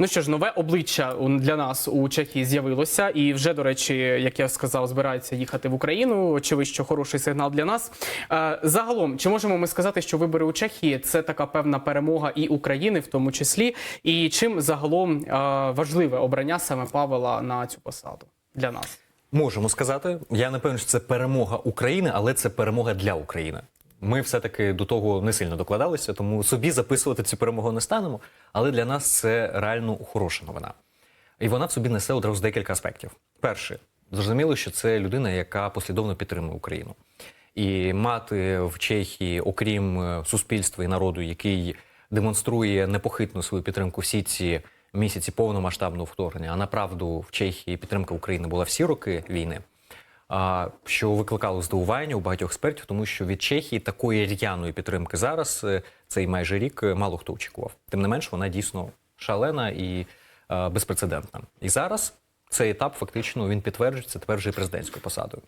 Ну що ж, нове обличчя для нас у Чехії з'явилося, і вже, до речі, як я сказав, збирається їхати в Україну. Очевидь, що хороший сигнал для нас. Е, Загалом, чи можемо ми сказати, що вибори у Чехії це така певна перемога і України, в тому числі, і чим загалом е, важливе обрання саме Павела на цю посаду для нас? Можемо сказати. Я не певен, що це перемога України, але це перемога для України. Ми все-таки до того не сильно докладалися, тому собі записувати цю перемогу не станемо. Але для нас це реально хороша новина. І вона в собі несе одразу декілька аспектів. Перше, зрозуміло, що це людина, яка послідовно підтримує Україну. І мати в Чехії, окрім е, суспільства і народу, який демонструє непохитну свою підтримку всі ці місяці повномасштабного вторгнення, а направду в Чехії підтримка України була всі роки війни. Що викликало здивування у багатьох експертів, тому що від Чехії такої р'яної підтримки зараз е, цей майже рік е, мало хто очікував. Тим не менш, вона дійсно шалена і е, безпрецедентна. І зараз цей етап фактично він підтверджується тепер вже президентською посадою.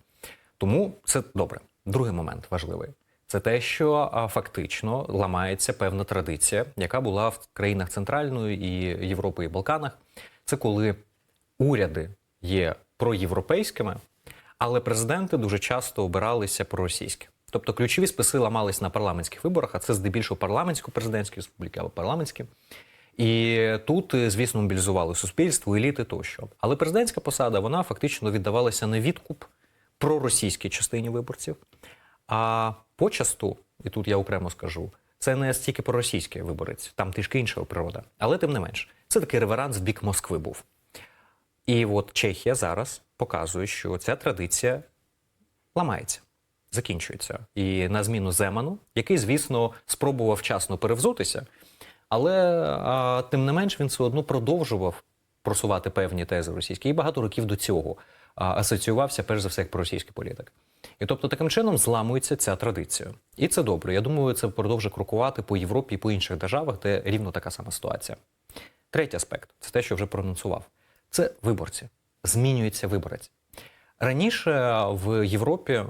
Тому це добре. Другий момент важливий це те, що фактично ламається певна традиція, яка була в країнах Центральної і Європи і Балканах. Це коли уряди є проєвропейськими, але президенти дуже часто обиралися проросійські. Тобто ключові списи ламались на парламентських виборах, а це здебільшого парламентсько-президентські республіки або парламентські. І тут, е, звісно, мобілізували суспільство, еліти тощо. Але президентська посада вона фактично віддавалася на відкуп проросійській частині виборців. А почасту, і тут я окремо скажу, це не стільки проросійський виборець, там трішки інша природа. Але тим не менш, це такий реверанс в бік Москви був. І от Чехія зараз показує, що ця традиція ламається, закінчується. І на зміну Земану, який, звісно, спробував вчасно перевзутися, але а, тим не менш він все одно продовжував просувати певні тези російські і багато років до цього а, асоціювався перш за все як проросійський політик. І тобто таким чином зламується ця традиція. І це добре. Я думаю, це продовжує крокувати по Європі і по інших державах, де рівно така сама ситуація. Третій аспект це те, що вже проанонсував. Це виборці. Змінюється виборець. Раніше в Європі е,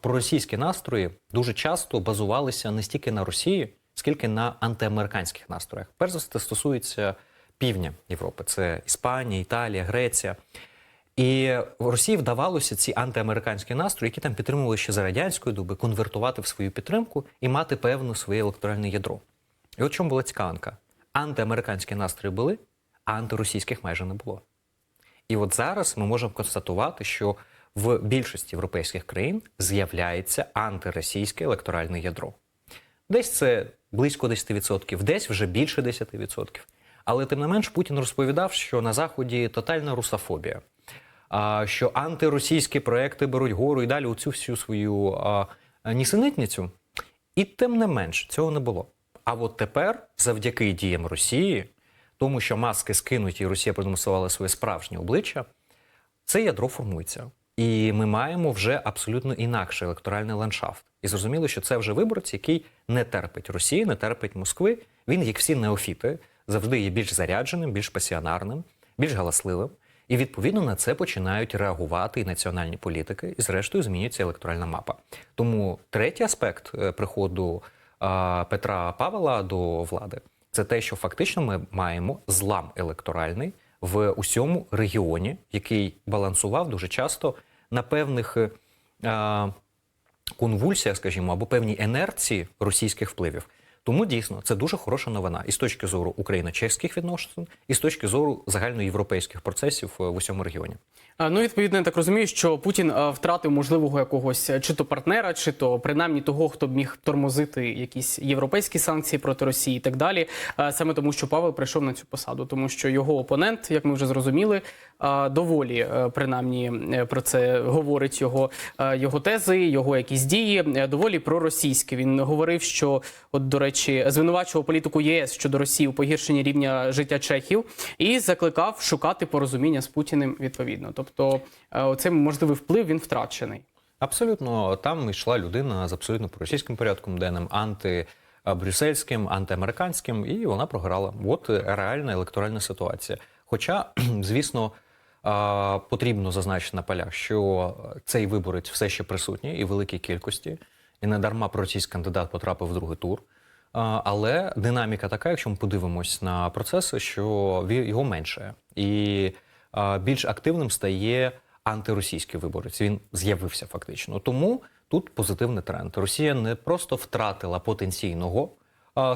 проросійські настрої дуже часто базувалися не стільки на Росії, скільки на антиамериканських настроях. Перш за все, це стосується півдня Європи: це Іспанія, Італія, Греція. І в Росії вдавалося ці антиамериканські настрої, які там підтримували ще за радянської доби, конвертувати в свою підтримку і мати певну своє електоральне ядро. І от чому була цікавинка? Антиамериканські настрої були, а антиросійських майже не було. І от зараз ми можемо констатувати, що в більшості європейських країн з'являється антиросійське електоральне ядро. Десь це близько 10%, десь вже більше 10%. Але тим не менш Путін розповідав, що на Заході тотальна русофобія, що антиросійські проекти беруть гору і далі оцю всю свою нісенітницю. І тим не менш цього не було. А от тепер, завдяки діям Росії, тому що маски скинуті, і Росія продемонструвала своє справжнє обличчя, це ядро формується. І ми маємо вже абсолютно інакший електоральний ландшафт. І зрозуміло, що це вже виборець, який не терпить Росії, не терпить Москви. Він, як всі неофіти, завжди є більш зарядженим, більш пасіонарним, більш галасливим. І відповідно на це починають реагувати і національні політики, і зрештою змінюється електоральна мапа. Тому третій аспект е, приходу Петра Павела до влади це те, що фактично ми маємо злам електоральний в усьому регіоні, який балансував дуже часто на певних е, конвульсіях, скажімо, або певній енерції російських впливів. Тому дійсно це дуже хороша новина і з точки зору україно-чеських відносин, і з точки зору загальноєвропейських процесів е, в усьому регіоні. Ну, відповідно, я так розумію, що Путін втратив можливого якогось е, чи то партнера, чи то принаймні того, хто б міг тормозити якісь європейські санкції проти Росії і так далі. Саме тому, що Павел прийшов на цю посаду, тому що його опонент, як ми вже зрозуміли, доволі е, принаймні е, про це говорить його, е, його тези, його якісь дії, е, доволі проросійські. Він говорив, що от до речі, звинувачував політику ЄС щодо Росії у погіршенні рівня життя чехів і закликав шукати порозуміння з Путіним відповідно. Тобто, е, оцей можливий вплив він втрачений. Абсолютно, там йшла людина з абсолютно проросійським порядком денним, антибрюссельським, антиамериканським, і вона програла. От е, реальна електоральна ситуація. Хоча, звісно, потрібно зазначити на полях, що цей виборець все ще присутній і великій кількості, і не дарма проросійський кандидат потрапив в другий тур. Але динаміка така, якщо ми подивимось на процеси, що його менше. І більш активним стає антиросійський виборець. Він з'явився фактично. Тому тут позитивний тренд. Росія не просто втратила потенційного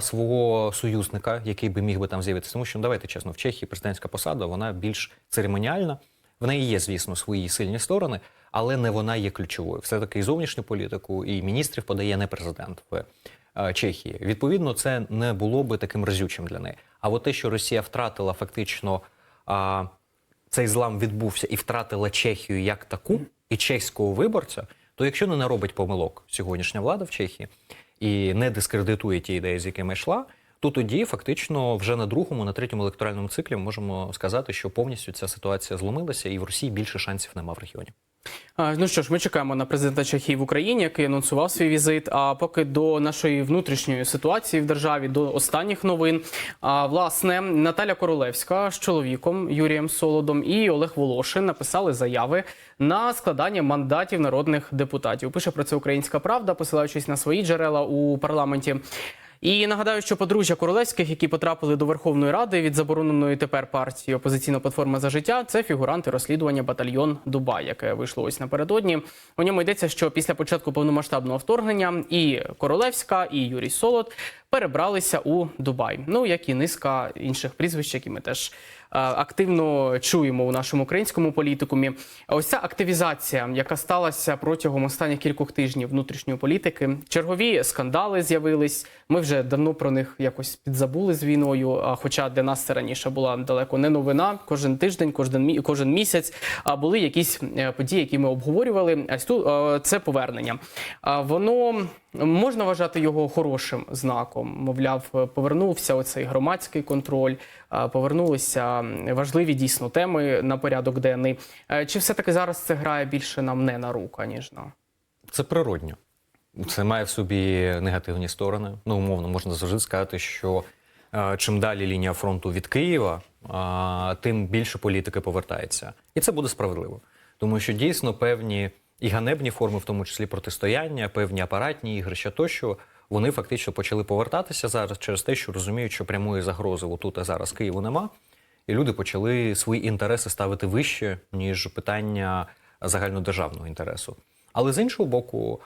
свого союзника, який би міг би там з'явитися. Тому що ну, давайте чесно, в Чехії президентська посада вона більш церемоніальна. В неї є, звісно, свої сильні сторони, але не вона є ключовою. Все таки і зовнішню політику, і міністрів подає не президент Чехії. Відповідно, це не було би таким разючим для неї. А от те, що Росія втратила фактично цей злам відбувся і втратила Чехію як таку, і чеського виборця, то якщо не наробить помилок сьогоднішня влада в Чехії і не дискредитує ті ідеї, з якими йшла, то тоді фактично вже на другому, на третьому електоральному циклі можемо сказати, що повністю ця ситуація зломилася, і в Росії більше шансів нема в регіоні. Ну що ж, ми чекаємо на президента Чехії в Україні, який анонсував свій візит. А поки до нашої внутрішньої ситуації в державі, до останніх новин. А власне Наталя Королевська з чоловіком Юрієм Солодом і Олег Волошин написали заяви на складання мандатів народних депутатів. Пише про це Українська Правда, посилаючись на свої джерела у парламенті. І нагадаю, що подружжя Королевських, які потрапили до Верховної Ради від забороненої тепер партії Опозиційна платформа за життя, це фігуранти розслідування батальйон Дубай, яке вийшло ось напередодні. У ньому йдеться, що після початку повномасштабного вторгнення і Королевська, і Юрій Солод перебралися у Дубай. Ну як і низка інших прізвищ, які ми теж активно чуємо у нашому українському політикумі. Ось ця активізація, яка сталася протягом останніх кількох тижнів внутрішньої політики, чергові скандали з'явились. Ми вже давно про них якось підзабули з війною. Хоча для нас це раніше була далеко не новина. Кожен тиждень, кожен кожен місяць а були якісь е, події, які ми обговорювали. А е, це повернення. Воно можна вважати його хорошим знаком. Мовляв, повернувся оцей громадський контроль, повернулися важливі дійсно теми на порядок денний. Е, Чи все таки зараз це грає більше нам не на руку, аніж на Це природньо. Це має в собі негативні сторони. Ну, умовно, можна завжди сказати, що е, чим далі лінія фронту від Києва, тим більше політики повертається. І це буде справедливо. Тому що дійсно певні і ганебні форми, в тому числі протистояння, певні апаратні ігрища тощо, вони фактично почали повертатися зараз через те, що розуміють, що прямої загрози отут і зараз Києву нема. І люди почали свої інтереси ставити вище, ніж питання загальнодержавного інтересу. Але з іншого боку,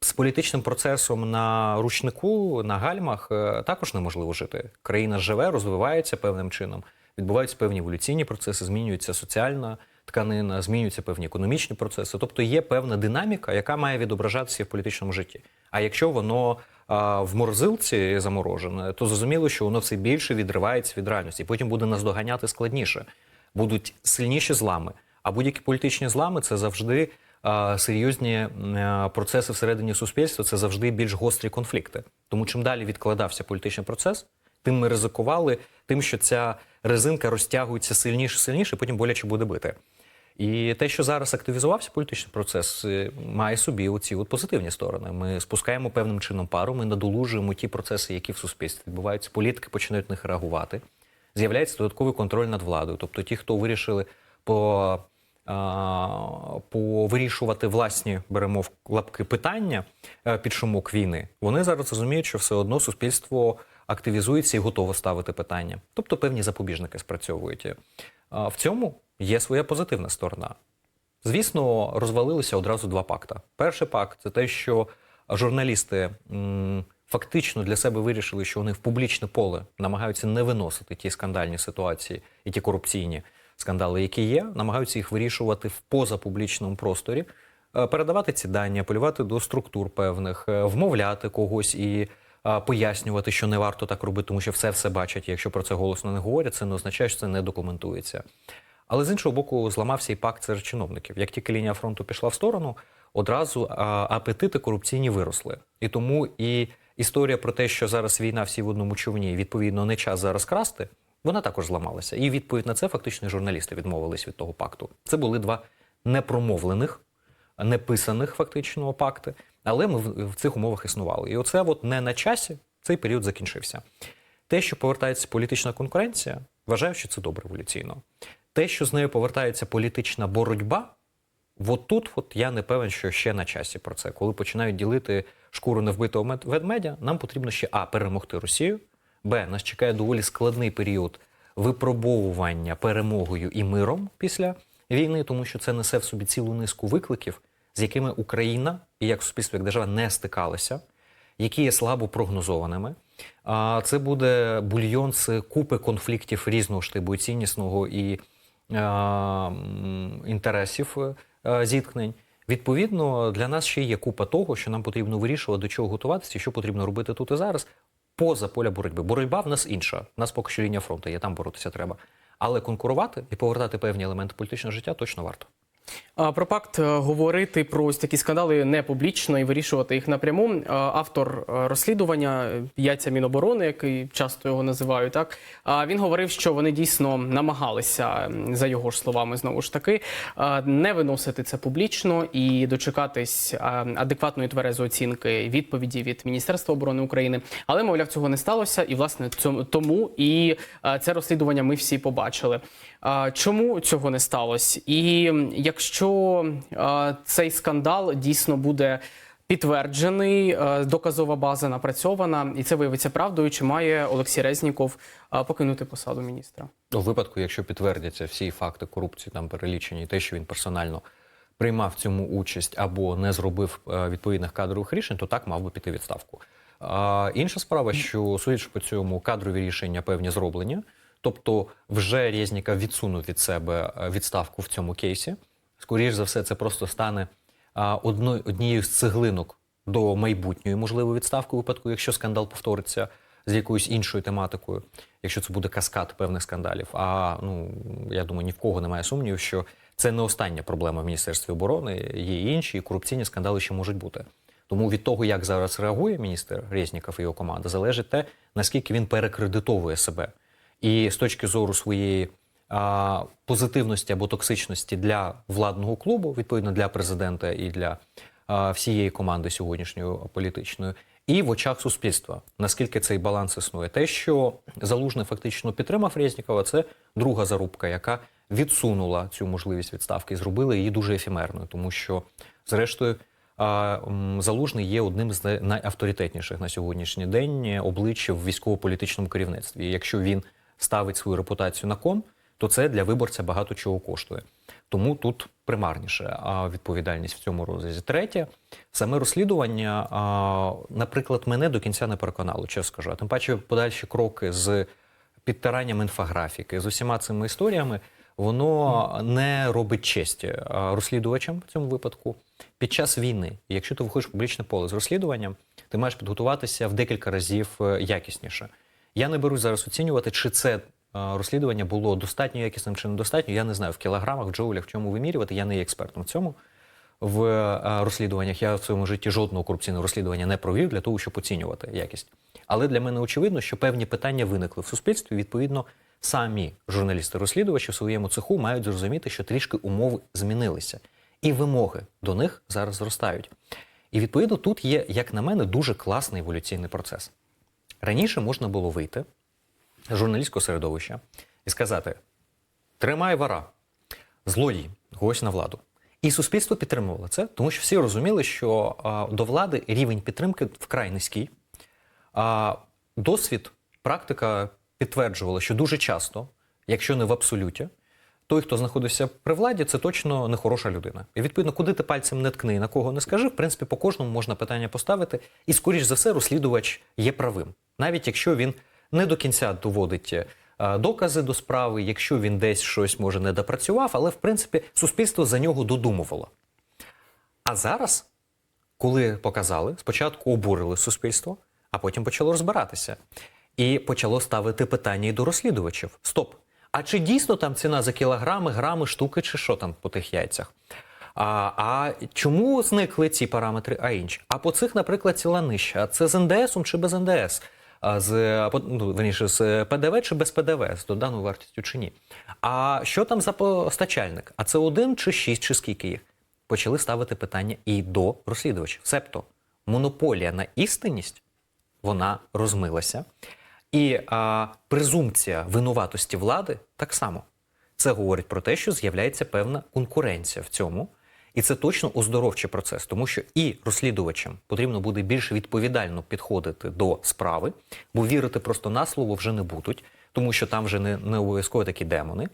з політичним процесом на ручнику, на гальмах е, також неможливо жити. Країна живе, розвивається певним чином, відбуваються певні еволюційні процеси, змінюється соціальна тканина, змінюються певні економічні процеси. Тобто є певна динаміка, яка має відображатися в політичному житті. А якщо воно а, в морозилці заморожене, то зрозуміло, що воно все більше відривається від реальності. Потім буде наздоганяти складніше, будуть сильніші злами. А будь-які політичні злами це завжди а, серйозні е, процеси всередині суспільства, це завжди більш гострі конфлікти. Тому чим далі відкладався політичний процес, тим ми ризикували, тим, що ця резинка розтягується сильніше, сильніше, потім боляче буде бити. І те, що зараз активізувався політичний процес, е, має собі оці от позитивні сторони. Ми спускаємо певним чином пару, ми надолужуємо ті процеси, які в суспільстві відбуваються. Політики починають на них реагувати. З'являється додатковий контроль над владою. Тобто, ті, хто вирішили по, повирішувати власні беремо в лапки питання е, під шумок війни, вони зараз розуміють, що все одно суспільство активізується і готово ставити питання. Тобто певні запобіжники спрацьовують. А В цьому є своя позитивна сторона. Звісно, розвалилися одразу два пакта. Перший пакт це те, що журналісти м, фактично для себе вирішили, що вони в публічне поле намагаються не виносити ті скандальні ситуації і ті корупційні скандали, які є, намагаються їх вирішувати в позапублічному просторі, е, передавати ці дані, апелювати до структур певних, е, вмовляти когось і е, пояснювати, що не варто так робити, тому що все все бачать. Якщо про це голосно не говорять, це не означає, що це не документується. Але з іншого боку, зламався і пакт серед чиновників. Як тільки лінія фронту пішла в сторону, одразу апетити корупційні виросли. І тому і історія про те, що зараз війна всі в одному човні, відповідно, не час зараз красти, вона також зламалася. І відповідь на це фактично журналісти відмовились від того пакту. Це були два непромовлених, неписаних фактично пакти, але ми в, цих умовах існували. І оце от не на часі цей період закінчився. Те, що повертається політична конкуренція, вважаю, що це добре еволюційно. Те, що з нею повертається політична боротьба, От тут от я не певен, що ще на часі про це. Коли починають ділити шкуру невбитого мед- ведмедя, нам потрібно ще а перемогти Росію. Б. Нас чекає доволі складний період випробовування перемогою і миром після війни, тому що це несе в собі цілу низку викликів, з якими Україна і як суспільство, як держава не стикалися, які є слабо прогнозованими. А це буде бульйон з купи конфліктів різного штибу і ціннісного і інтересів е, зіткнень. Відповідно, для нас ще є купа того, що нам потрібно вирішувати, до чого готуватися, що потрібно робити тут і зараз, поза поля боротьби. Боротьба в нас інша. У нас поки що лінія фронту є, там боротися треба. Але конкурувати і повертати певні елементи політичного життя точно варто. Про пакт е, говорити про ось такі скандали не публічно і вирішувати їх напряму. Е, Автор е, розслідування яйця Міноборони, який часто його називають, так він говорив, що вони дійсно намагалися, за його ж словами, знову ж таки, не виносити це публічно і дочекатись адекватної тверезої оцінки відповіді від Міністерства оборони України. Але мовляв, цього не сталося, і власне тому і це розслідування ми всі побачили. Чому цього не сталося? І м, якщо а, цей скандал дійсно буде підтверджений, е, доказова база напрацьована, і це виявиться правдою, чи має Олексій Резніков а, покинути посаду міністра? У випадку, якщо підтвердяться всі факти корупції, там перелічені, те, що він персонально приймав цьому участь або не зробив е, відповідних кадрових рішень, то так мав би піти відставку. А, інша справа, що судячи по цьому, кадрові рішення певні зроблені. Тобто, вже Резніков відсунув від себе е, відставку в цьому кейсі. Скоріше за все, це просто стане однією з цеглинок до майбутньої можливої відставки у випадку, якщо скандал повториться з якоюсь іншою тематикою, якщо це буде каскад певних скандалів. А ну я думаю, ні в кого немає сумнівів, що це не остання проблема в Міністерстві оборони. Є інші і корупційні скандали ще можуть бути. Тому від того, як зараз реагує міністр Резніков і його команда, залежить те, наскільки він перекредитовує себе. І з точки зору своєї позитивності або токсичності для владного клубу, відповідно для президента і для всієї команди сьогоднішньої політичної, і в очах суспільства, наскільки цей баланс існує. Те, що Залужний фактично підтримав Резнікова, це друга зарубка, яка відсунула цю можливість відставки і зробила її дуже ефемерною, тому що, зрештою, Залужний є одним з найавторитетніших на сьогоднішній день обличчя в військово-політичному керівництві. І якщо він ставить свою репутацію на кон, то це для виборця багато чого коштує. Тому тут примарніше відповідальність в цьому розрізі. Третє, саме розслідування, наприклад, мене до кінця не переконало, чесно скажу. А тим паче подальші кроки з підтиранням інфографіки, з усіма цими історіями, воно не робить честі розслідувачам в цьому випадку під час війни. Якщо ти виходиш в публічне поле з розслідуванням, ти маєш підготуватися в декілька разів е, якісніше. Я не берусь зараз оцінювати, чи це розслідування було достатньо якісним чи недостатньо. Я не знаю в кілограмах, в джоулях, в чому вимірювати. Я не є експертом в цьому. В е, розслідуваннях я в своєму житті жодного корупційного розслідування не провів для того, щоб оцінювати якість. Але для мене очевидно, що певні питання виникли в суспільстві. Відповідно, самі журналісти-розслідувачі в своєму цеху мають зрозуміти, що трішки умови змінилися, і вимоги до них зараз зростають. І відповідно тут є, як на мене, дуже класний еволюційний процес. Раніше можна було вийти журналістського середовища і сказати: тримай вара, злодій, гость на владу. І суспільство підтримувало це, тому що всі розуміли, що а, до влади рівень підтримки вкрай низький. А досвід, практика підтверджувала, що дуже часто, якщо не в абсолюті, той, хто знаходився при владі, це точно не хороша людина. І відповідно, куди ти пальцем не ткни на кого не скажи, в принципі, по кожному можна питання поставити. І, скоріш за все, розслідувач є правим, навіть якщо він не до кінця доводить е, докази до справи, якщо він десь щось може не допрацював, але в принципі суспільство за нього додумувало. А зараз, коли показали, спочатку обурили суспільство, а потім почало розбиратися. І почало ставити питання і до розслідувачів: Стоп! А чи дійсно там ціна за кілограми, грами, штуки, чи що там по тих яйцях? А, а чому зникли ці параметри, а інші? А по цих, наприклад, ціла нижча. А це з НДСом чи без НДС? З ну, верніше, з ПДВ чи без ПДВ, з доданою вартістю чи ні? А що там за постачальник? А це один чи шість, чи скільки їх? Почали ставити питання і до розслідувачів. Себто монополія на істинність вона розмилася. І а, презумпція винуватості влади так само. Це говорить про те, що з'являється певна конкуренція в цьому. І це точно оздоровчий процес, тому що і розслідувачам потрібно буде більш відповідально підходити до справи, бо вірити просто на слово вже не будуть, тому що там вже не, не обов'язково такі демони.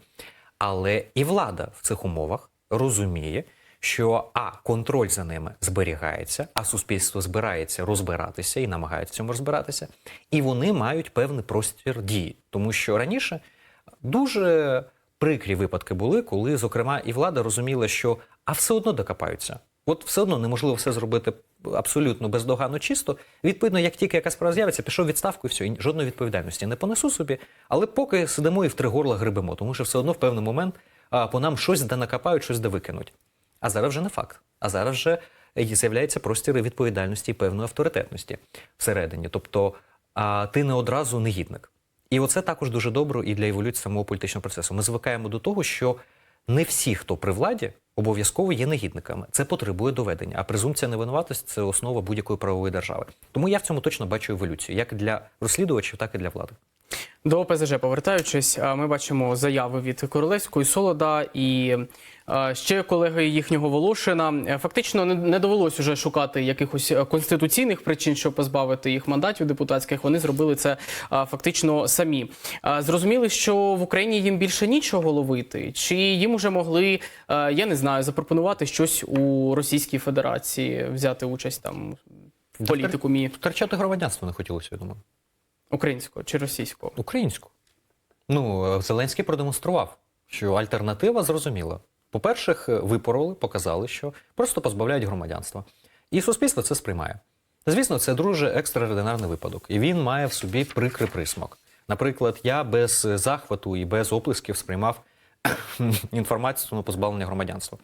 Але і влада в цих умовах розуміє, що а контроль за ними зберігається, а суспільство збирається розбиратися і намагається в цьому розбиратися, і вони мають певний простір дії, тому що раніше дуже прикрі випадки були, коли, зокрема, і влада розуміла, що а все одно докопаються. От все одно неможливо все зробити абсолютно бездоганно чисто. Відповідно, як тільки якась справа з'явиться, пішов відставку і все, і жодної відповідальності не понесу собі. Але поки сидимо і в три горла грибемо, тому що все одно в певний момент по нам щось де накопають, щось де викинуть. А зараз вже не факт. А зараз вже з'являється простір відповідальності і певної авторитетності всередині. Тобто а, ти не одразу негідник. І оце також дуже добре і для еволюції самого політичного процесу. Ми звикаємо до того, що не всі, хто при владі, обов'язково є негідниками. Це потребує доведення. А презумпція невинуватості це основа будь-якої правової держави. Тому я в цьому точно бачу еволюцію, як для розслідувачів, так і для влади. До ОПЗЖ повертаючись, ми бачимо заяви від Королевської Солода і ще колеги їхнього Волошина. Е, Фактично не- довелось уже шукати якихось е, конституційних причин, щоб позбавити їх мандатів депутатських. Вони зробили це фактично самі. Зрозуміли, що в Україні їм більше нічого ловити, чи їм уже могли, е, я не знаю, запропонувати щось у Російській Федерації, взяти участь там в політикумі Втрачати громадянство не хотілося, я думаю. українського чи російського. Українську. Ну, Зеленський продемонстрував, що альтернатива зрозуміла. По-перше, випороли, показали, що просто позбавляють громадянства. І суспільство це сприймає. Звісно, це дуже екстраординарний випадок, і він має в собі прикрий присмак. Наприклад, я без захвату і без оплесків сприймав інформацію на позбавлення громадянства,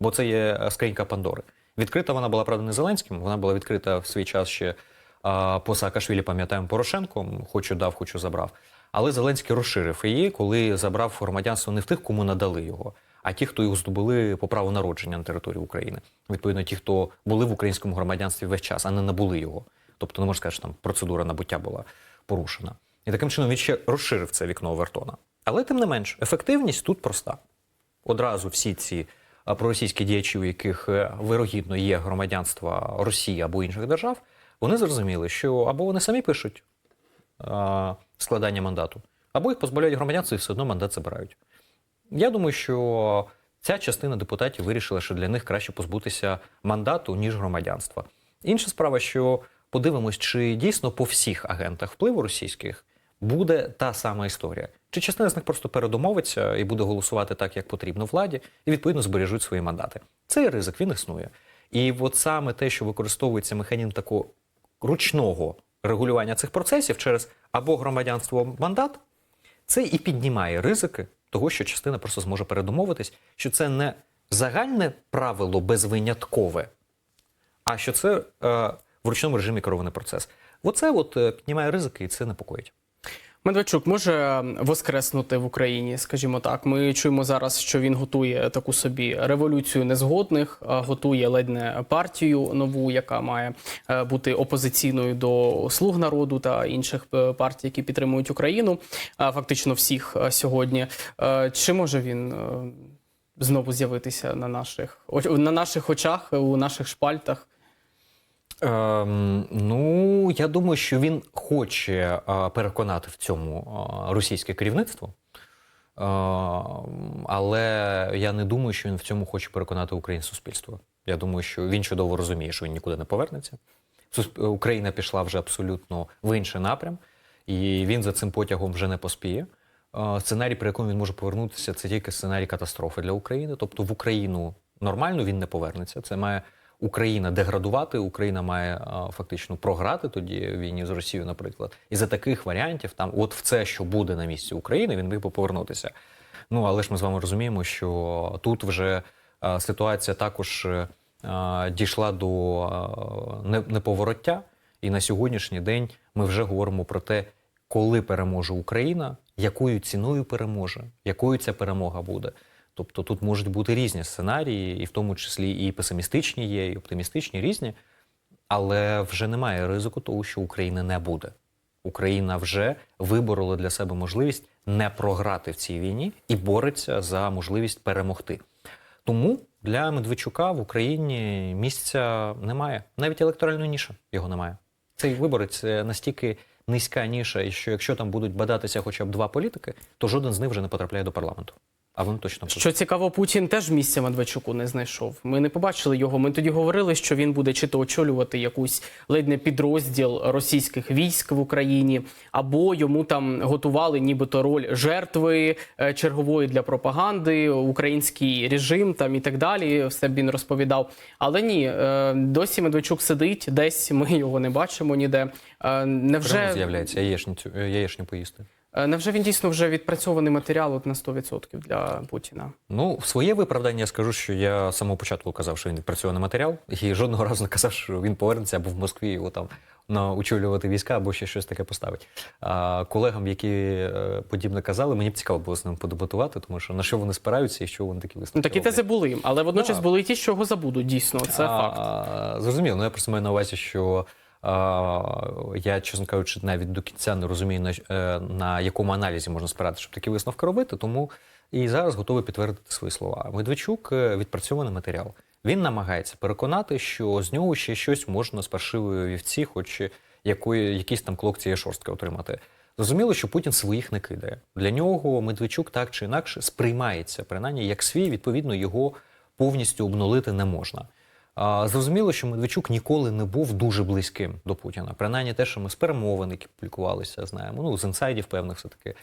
бо це є е, скринька Пандори. Відкрита вона була правда не Зеленським, вона була відкрита в свій час ще а, по Саакашвілі, пам'ятаємо, Порошенком, хочу дав, хочу забрав. Але Зеленський розширив її, коли забрав громадянство не в тих, кому надали його, а ті, хто його здобули по праву народження на території України. Відповідно, ті, хто були в українському громадянстві весь час, а не набули його. Тобто, не можна сказати, що там процедура набуття була порушена. І таким чином він ще розширив це вікно Овертона. Але тим не менш, ефективність тут проста. Одразу всі ці проросійські діячі, у яких е, вирогідно є громадянство Росії або інших держав, вони зрозуміли, що або вони самі пишуть складання мандату, або їх позбавляють громадянства і все одно мандат забирають. Я думаю, що ця частина депутатів вирішила, що для них краще позбутися мандату, ніж громадянства. Інша справа, що подивимось, чи дійсно по всіх агентах впливу російських буде та сама історія. Чи частина з них просто передомовиться і буде голосувати так, як потрібно владі, і відповідно збережуть свої мандати. Цей ризик він існує. І от саме те, що використовується механізм такого ручного регулювання цих процесів через або громадянство мандат, це і піднімає ризики того, що частина просто зможе передумовитись, що це не загальне правило безвиняткове, а що це е, в ручному режимі керований процес. Оце от е, піднімає ризики, і це непокоїть. Медведчук може воскреснути в Україні, скажімо так. Ми чуємо зараз, що він готує таку собі революцію незгодних, готує ледь не партію нову, яка має е, бути опозиційною до слуг народу та інших е, партій, які підтримують Україну. Фактично всіх е, сьогодні. Чи може він знову з'явитися на наших на наших очах, у наших шпальтах? Ем, ну, я думаю, що він хоче е, переконати в цьому е, російське керівництво. Е, але я не думаю, що він в цьому хоче переконати українське суспільство. Я думаю, що він чудово розуміє, що він нікуди не повернеться. Сусп- Україна пішла вже абсолютно в інший напрям, і він за цим потягом вже не поспіє. Е, Сценарій, при якому він може повернутися, це тільки сценарій катастрофи для України. Тобто в Україну нормально він не повернеться. Це має Україна деградувати, Україна має е, фактично програти тоді війні з Росією, наприклад. І за таких варіантів, там, от в це, що буде на місці України, він міг би повернутися. Ну але ж ми з вами розуміємо, що тут вже е, ситуація також е, дійшла до не- неповороття. І на сьогоднішній день ми вже говоримо про те, коли переможе Україна, якою ціною переможе, якою ця перемога буде. Тобто тут можуть бути різні сценарії, і в тому числі і песимістичні є, і оптимістичні різні, але вже немає ризику того, що України не буде. Україна вже виборола для себе можливість не програти в цій війні і бореться за можливість перемогти. Тому для Медведчука в Україні місця немає. Навіть електоральної ніші його немає. Цей виборець це настільки низька ніша, що якщо там будуть бадатися хоча б два політики, то жоден з них вже не потрапляє до парламенту. А вони точно будуть. Що цікаво, Путін теж місця Медведчуку не знайшов. Ми не побачили його. Ми тоді говорили, що він буде чи то очолювати якусь ледь не підрозділ російських військ в Україні, або йому там готували нібито роль жертви е, чергової для пропаганди, український режим там і так далі. Все б він розповідав. Але ні, е, досі Медведчук сидить десь. Ми його не бачимо ніде. Е, Вже Невже з'являється яєчницю, е, яєчню поїсти. Е, Невже він дійсно вже відпрацьований матеріал от на 100% для Путіна? Ну, в своє виправдання я скажу, що я з самого початку казав, що він на матеріал, і жодного разу не казав, що він повернеться або в Москві його там на очолювати війська, або ще щось таке поставить. А колегам, які е, подібне казали, мені б цікаво було з ним подебатувати, тому що на що вони спираються і що вони такі висновки Ну такі роблять. тези були, але водночас Да. були і ті, що його забудуть. Дійсно, це факт. А, Зрозуміло, ну я просто маю на увазі, що а, я, чесно кажучи, навіть до кінця не розумію, на, е, на якому аналізі можна спирати, щоб такі висновки робити. Тому і зараз готовий підтвердити свої слова. Медведчук е, відпрацьований матеріал. Він намагається переконати, що з нього ще щось можна з паршивої вівці, хоч якої, якийсь там клок цієї шорстки отримати. Зрозуміло, що Путін своїх не кидає. Для нього Медведчук так чи інакше сприймається, принаймні як свій, відповідно, його повністю обнулити не можна. Зрозуміло, що Медведчук ніколи не був дуже близьким до Путіна. Принаймні те, що ми з перемовин, які публікувалися, знаємо. Ну, з інсайдів певних все-таки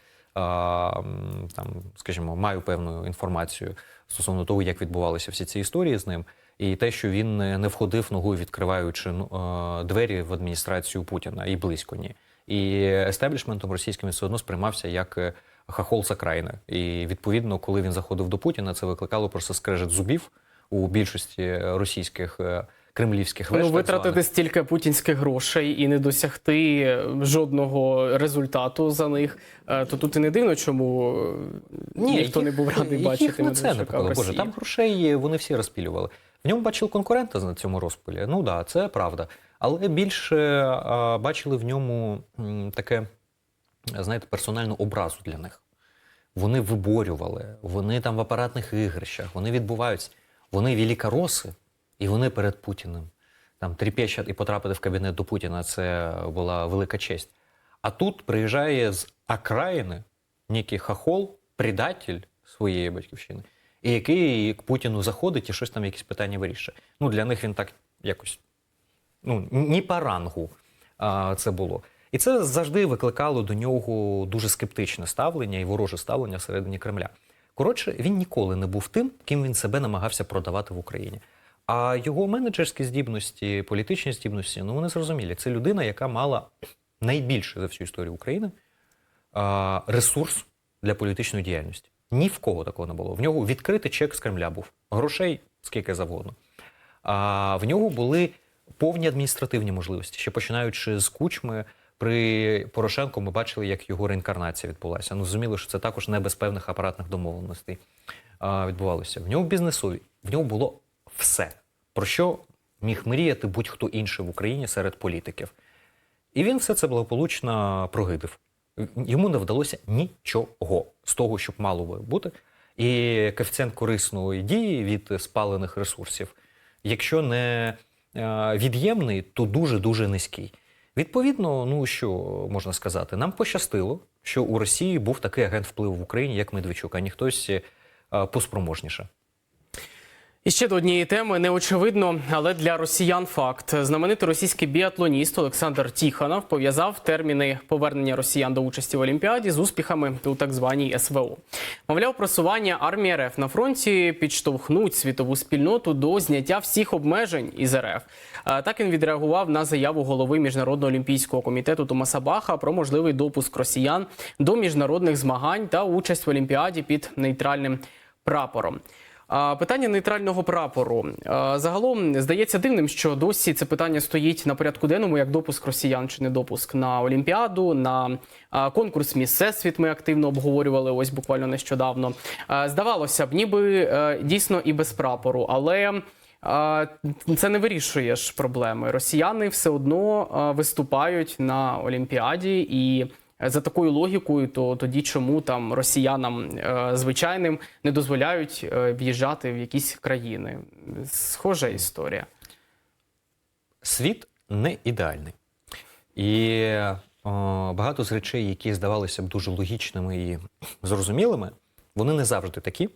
там, скажімо, маю певну інформацію стосовно того, як відбувалися всі ці історії з ним. І те, що він не входив ногою, відкриваючи ну, двері в адміністрацію Путіна, і близько ні. І естеблішментом російським він все одно сприймався як е, хахол з. І відповідно, коли він заходив до Путіна, це викликало просто скрежет зубів у більшості російських е, кремлівських веж. Ну, витратити стільки путінських грошей і не досягти е, жодного результату за них, е, то тут і не дивно, чому е, ніхто не був радий бачити їх на це не. Боже, там грошей вони всі розпілювали. В ньому бачили конкурента на цьому розпилі. Ну так, да, це правда. Але більше а, бачили в ньому таке, знаєте, персональну образу для них. Вони виборювали, вони там в апаратних ігрищах, вони відбуваються. Вони великороси, і вони перед Путіним. Там тріпещать і потрапити в кабінет до Путіна це була велика честь. А тут приїжджає з окраїни некий хахол, предатель своєї батьківщини, і який к Путіну заходить і щось там якісь питання вирішує. Ну, для них він так якось ну, ні по рангу а, це було. І це завжди викликало до нього дуже скептичне ставлення і вороже ставлення всередині Кремля. Коротше, він ніколи не був тим, ким він себе намагався продавати в Україні. А його менеджерські здібності, політичні здібності, ну вони зрозумілі. Це людина, яка мала найбільше за всю історію України ресурс для політичної діяльності. Ні в кого такого не було. В нього відкритий чек з Кремля був. Грошей скільки завгодно. А в нього були повні адміністративні можливості. Ще починаючи з кучми, при Порошенку ми бачили, як його реінкарнація відбулася. Ну, зрозуміло, що це також не без певних апаратних домовленостей а, відбувалося. В нього бізнесові, в нього було все, про що міг мріяти будь-хто інший в Україні серед політиків. І він все це благополучно прогидив. Йому не вдалося нічого з того, щоб мало бути. І коефіцієнт корисної дії від спалених ресурсів, якщо не е, від'ємний, то дуже-дуже низький. Відповідно, ну що можна сказати, нам пощастило, що у Росії був такий агент впливу в Україні, як Медведчук, а ніхтось е, поспроможніше. І ще до однієї теми неочевидно, але для росіян факт. Знаменитий російський біатлоніст Олександр Тіханов пов'язав терміни повернення росіян до участі в Олімпіаді з успіхами у так званій СВО. Мовляв, просування армії РФ на фронті підштовхнуть світову спільноту до зняття всіх обмежень із РФ. Так він відреагував на заяву голови міжнародного олімпійського комітету Томаса Баха про можливий допуск росіян до міжнародних змагань та участь в Олімпіаді під нейтральним прапором. Питання нейтрального прапору загалом здається дивним, що досі це питання стоїть на порядку денному як допуск росіян чи не допуск на Олімпіаду, на конкурс «Міс Всесвіт» Ми активно обговорювали ось буквально нещодавно. Здавалося б, ніби е, дійсно і без прапору, але. Це не вирішує ж проблеми. Росіяни все одно виступають на Олімпіаді, і за такою логікою, то тоді чому там росіянам е, звичайним не дозволяють е, в'їжджати в якісь країни? Схожа історія. Світ не ідеальний. І о, багато з речей, які здавалися б дуже логічними і зрозумілими, вони не завжди такі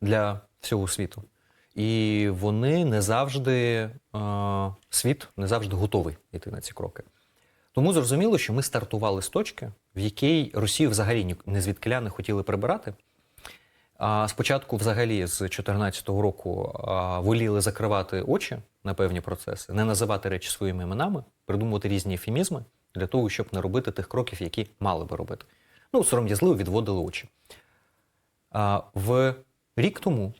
для всього світу. І вони не завжди, о, світ не завжди готовий йти на ці кроки. Тому зрозуміло, що ми стартували з точки, в якій Росію взагалі не звідкиля не хотіли прибирати. А спочатку, взагалі, з 2014 року воліли закривати очі на певні процеси, не називати речі своїми іменами, придумувати різні ефемізми для того, щоб не робити тих кроків, які мали би робити. Ну, сором'язливо відводили очі. А, в рік тому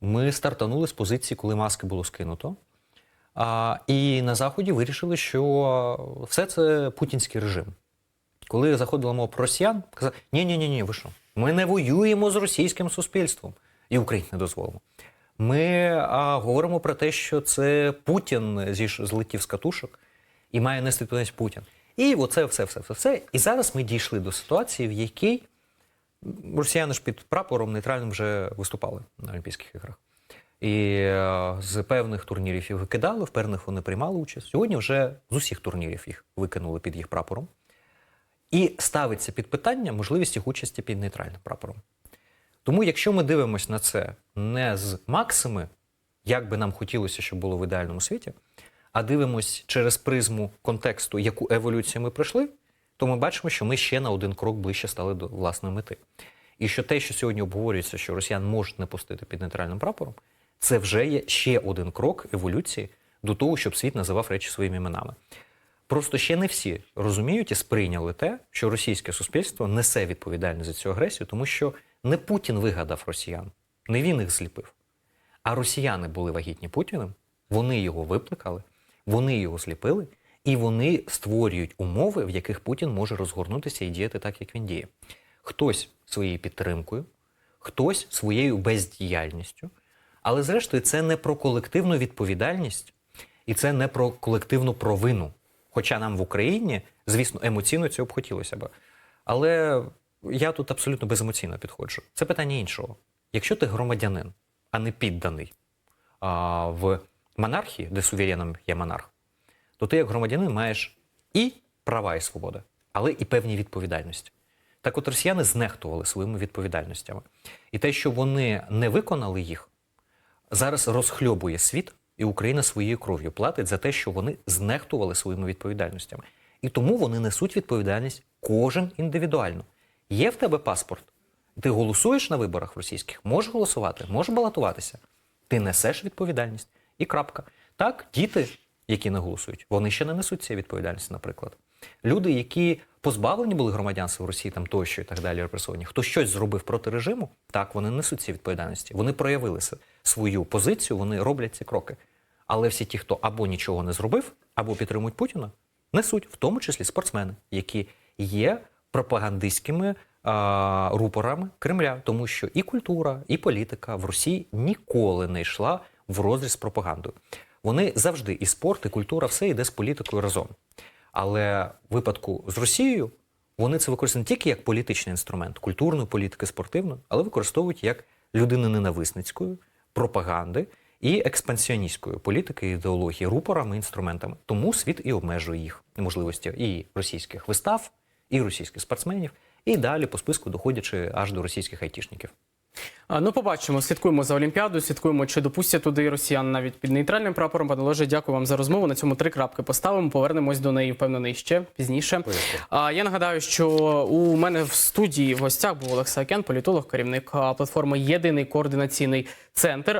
ми стартанули з позиції, коли маски було скинуто. А, і на Заході вирішили, що все це путінський режим. Коли заходила мова про росіян, казали, ні ні ні ви що? Ми не воюємо з російським суспільством і Україні не дозволимо. Ми а, говоримо про те, що це Путін зіш злетів з катушок і має нести відповідальність Путін. І оце все, все, все, все. І зараз ми дійшли до ситуації, в якій росіяни ж під прапором нейтральним вже виступали на Олімпійських іграх. І е, з певних турнірів їх викидали, в певних вони приймали участь. Сьогодні вже з усіх турнірів їх викинули під їх прапором. І ставиться під питання можливість їх участі під нейтральним прапором. Тому, якщо ми дивимося на це не з максими, як би нам хотілося, щоб було в ідеальному світі, а дивимось через призму контексту, яку еволюцію ми пройшли, то ми бачимо, що ми ще на один крок ближче стали до власної мети. І що те, що сьогодні обговорюється, що росіян можуть не пустити під нейтральним прапором, це вже є ще один крок еволюції до того, щоб світ називав речі своїми іменами. Просто ще не всі розуміють і сприйняли те, що російське суспільство несе відповідальність за цю агресію, тому що не Путін вигадав росіян, не він їх зліпив. А росіяни були вагітні Путіним, вони його викликали, вони його зліпили, і вони створюють умови, в яких Путін може розгорнутися і діяти так, як він діє. Хтось своєю підтримкою, хтось своєю бездіяльністю. Але зрештою, це не про колективну відповідальність і це не про колективну провину. Хоча нам в Україні, звісно, емоційно цього б хотілося б. Але я тут абсолютно беземоційно підходжу. Це питання іншого. Якщо ти громадянин, а не підданий а, в монархії, де сувереном є монарх, то ти як громадянин маєш і права, і свободи, але і певні відповідальності. Так от росіяни знехтували своїми відповідальностями. І те, що вони не виконали їх, зараз розхльобує світ, і Україна своєю кров'ю платить за те, що вони знехтували своїми відповідальностями. І тому вони несуть відповідальність кожен індивідуально. Є в тебе паспорт, ти голосуєш на виборах російських, можеш голосувати, можеш балотуватися. Ти несеш відповідальність. І крапка. Так, діти, які не голосують, вони ще не несуть цієї відповідальності, наприклад. Люди, які позбавлені були громадянства в Росії, там тощо і так далі, репресовані, хто щось зробив проти режиму, так, вони несуть ці відповідальності. Вони проявили свою позицію, вони роблять ці кроки. Але всі ті, хто або нічого не зробив, або підтримують Путіна, несуть, в тому числі спортсмени, які є пропагандистськими а, рупорами Кремля, тому що і культура, і політика в Росії ніколи не йшла в розріз з пропагандою. Вони завжди і спорт, і культура, все йде з політикою разом. Але в випадку з Росією вони це використовують не тільки як політичний інструмент, культурної політики, спортивної, але використовують як людини ненависницької, пропаганди і експансіоністської політики, ідеології, рупорами, інструментами. Тому світ і обмежує їх можливості і російських вистав, і російських спортсменів, і далі по списку доходячи аж до російських айтішників. Ну, побачимо, слідкуємо за Олімпіадою, слідкуємо, чи допустять туди росіян навіть під нейтральним прапором. Пане Ложе, дякую вам за розмову. На цьому три крапки поставимо. Повернемось до неї, впевнений, ще пізніше. А я нагадаю, що у мене в студії в гостях був Олег Саакян, політолог, керівник платформи Єдиний координаційний центр.